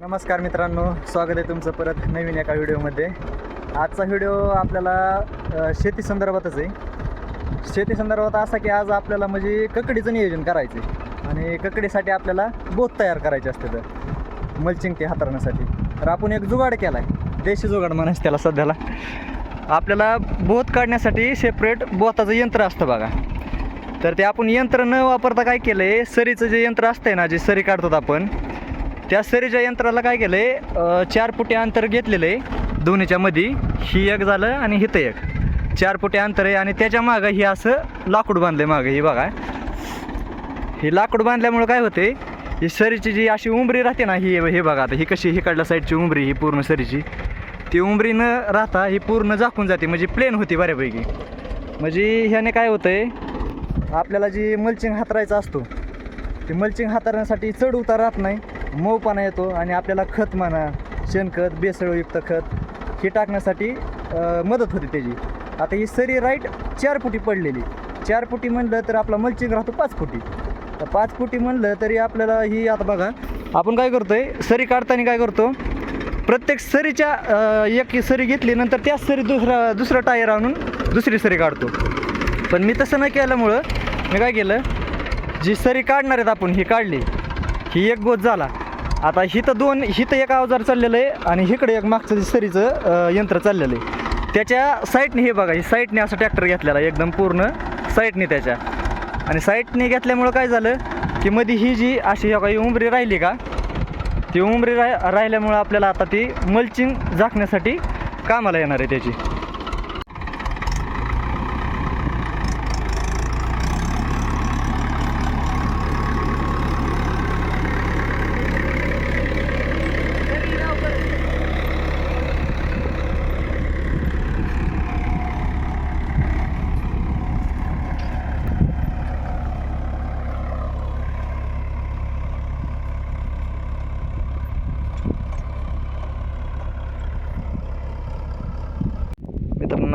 नमस्कार मित्रांनो स्वागत आहे तुमचं परत नवीन एका व्हिडिओमध्ये. आजचा व्हिडिओ आपल्याला शेती संदर्भातच आहे. शेती संदर्भात असा की आज आपल्याला म्हणजे ककडीचं नियोजन करायचं आहे आणि ककडीसाठी आपल्याला बोत तयार करायचे असते तर मल्चिंग ते हाताळण्यासाठी. तर आपण एक जुगाड केला आहे देशी जुगाड म्हणायचं त्याला सध्याला. आपल्याला बोत काढण्यासाठी सेपरेट बोताचं यंत्र असतं बघा. तर ते आपण यंत्र न वापरता काय केलं आहे सरीचं जे यंत्र असतंय ना जे सरी काढतो आपण त्या सरीच्या यंत्राला काय केलं आहे चार फुटे अंतर घेतलेलं आहे दोन्हीच्या मध्ये ही एक झालं आणि हिथं एक. चार फुटे अंतर आहे आणि त्याच्या मागं ही असं लाकूड बांधलं आहे मागं. ही बघा. हे लाकूड बांधल्यामुळं काय होते ही सरीची जी अशी उंबरी राहते ना ही हे बघा आता ही कशी हिकडल्या साईडची उंबरी ही पूर्ण सरीची. ती उंबरी न राहता ही पूर्ण झाकून जाते म्हणजे प्लेन होती बऱ्यापैकी. म्हणजे ह्याने काय होतं आहे आपल्याला जी मल्चिंग हातरायचा असतो ते मल्चिंग हाताळण्यासाठी चढ उतार राहत नाही. मऊपणा येतो आणि आपल्याला खत म्हणा शेणखत बेसळयुक्त खत हे टाकण्यासाठी मदत होते त्याची. आता ही सरी राईट चार फुटी पडलेली. चार फुटी म्हणलं तर आपला मल्चिंग राहतो पाच फुटी. तर पाच फुटी म्हणलं तरी आपल्याला ही आता बघा आपण काय करतोय सरी काढताना काय करतो प्रत्येक सरीच्या एक सरी घेतली नंतर त्याच सरी दुसरा दुसरं टायर आणून दुसरी सरी काढतो. पण मी तसं न केल्यामुळं मी काय केलं जी सरी काढणार आहेत आपण ही काढली. ही एक गोत झाला. आता हिथं दोन हिथं एक अवजार चाललेलं आहे आणि इकडे एक मागचं सरीचं यंत्र चाललेलं आहे. त्याच्या साईटने हे बघा ही साईटने असं ट्रॅक्टर घेतलेला एकदम पूर्ण साईटने त्याच्या. आणि साईटने घेतल्यामुळं काय झालं की मध्ये ही जी अशी काही उंबरी राहिली का ती उंबरी राह राहिल्यामुळं आपल्याला आता ती मल्चिंग झाकण्यासाठी कामाला येणार आहे त्याची.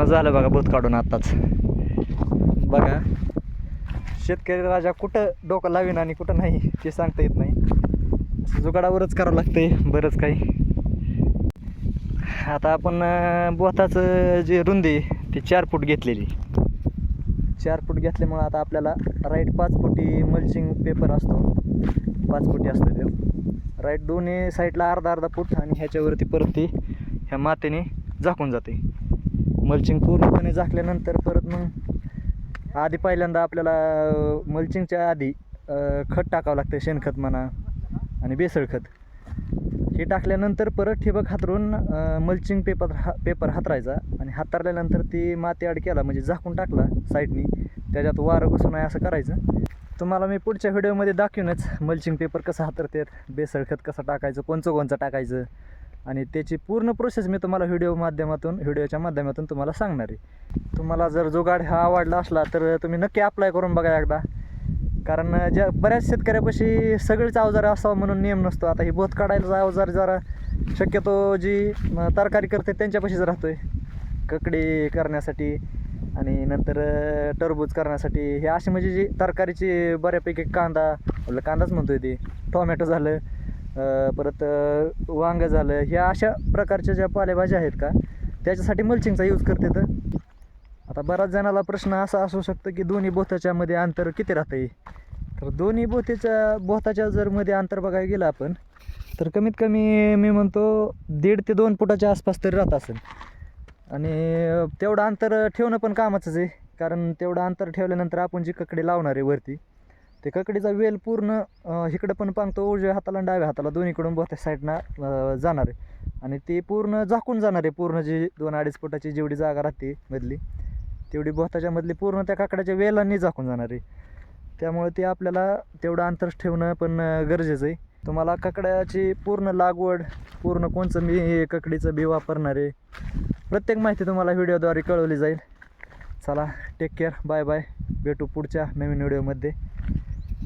मित्रांनो झालं बघा भूत काढून आत्ताच. बघा. शेतकरी राजा कुठं डोकं लावीन आणि कुठं नाही ते सांगता येत नाही. जुगाडावरच करावं लागतंय बरंच काही. आता आपण बोताचं बोथाचं जे रुंदी ती चार फूट घेतलेली. चार फूट घेतल्यामुळं आता आपल्याला राईट पाच फुटी मल्चिंग पेपर असतो. पाच फुटी असतो ते. राईट दोन्ही साईडला अर्धा अर्धा फूट आणि ह्याच्यावरती परत ती ह्या मातेने झाकून जाते. मल्चिंग पूर्णपणे झाकल्यानंतर परत मग आधी पहिल्यांदा आपल्याला मल्चिंगच्या आधी खत टाकावं लागतं शेणखत म्हणा आणि बेसळ खत. हे टाकल्यानंतर परत ठिबक हातरून मल्चिंग पेपर हा पेपर हातरायचा आणि हातरल्यानंतर ती माती आड केला म्हणजे झाकून टाकला साईडनी त्याच्यात वारं घुसू नये असं करायचं. तुम्हाला मी पुढच्या व्हिडिओमध्ये दाखवूनच मल्चिंग पेपर कसं हातरतात बेसळ खत कसं टाकायचं कोणचं कोणचं टाकायचं. आणि त्याची पूर्ण प्रोसेस मी तुम्हाला व्हिडिओ माध्यमातून व्हिडिओच्या माध्यमातून तुम्हाला सांगणार आहे. तुम्हाला जर जुगाड हा आवडला असला तर तुम्ही नक्की अप्लाय करून बघा एकदा. कारण ज्या बऱ्याच शेतकऱ्यापाशी सगळेच अवजार असावं म्हणून नियम नसतो. आता ही बोत काढायला अवजार जरा शक्यतो जी तरकारी करते त्यांच्यापाशीच आहे ककडी करण्यासाठी आणि नंतर टरबूज करण्यासाठी. हे असे म्हणजे जी तरकारीची बऱ्यापैकी कांदा आपलं कांदाच म्हणतोय ते. टोमॅटो झालं परत वांगं झालं ह्या अशा प्रकारच्या ज्या पालेभाज्या आहेत का त्याच्यासाठी मल्चिंगचा यूज करते तर? आता बऱ्याच जणाला प्रश्न असा असू शकतो की दोन्ही बोथाच्या मध्ये अंतर किती राहते तर दोन्ही बोथेच्या बोथाच्या जर मध्ये अंतर बघायला गेलं आपण तर कमीत कमी मी म्हणतो दीड ते दोन फुटाच्या आसपास तरी राहत असेल. आणि तेवढं अंतर ठेवणं पण कामाचंच आहे कारण तेवढं अंतर ठेवल्यानंतर आपण जी ककडे लावणार आहे वरती ते ककडीचा वेल पूर्ण इकडं पण पांगतो उजव्या हाताला आणि डाव्या हाताला दोन्हीकडून बोथ्या साईडनं जाणार आहे. आणि ते पूर्ण झाकून जाणार आहे पूर्ण जी दोन अडीच फुटाची जेवढी जागा राहते मधली तेवढी बहुताच्या मधली पूर्ण त्या काकड्याच्या वेलांनी झाकून जाणार आहे. त्यामुळे ते आपल्याला तेवढं अंतर ठेवणं पण गरजेचं आहे. तुम्हाला काकड्याची पूर्ण लागवड पूर्ण कोणचं मी ककडीचं बी वापरणार आहे प्रत्येक माहिती तुम्हाला व्हिडिओद्वारे कळवली जाईल. चला टेक केअर बाय बाय भेटू पुढच्या नवीन व्हिडिओमध्ये.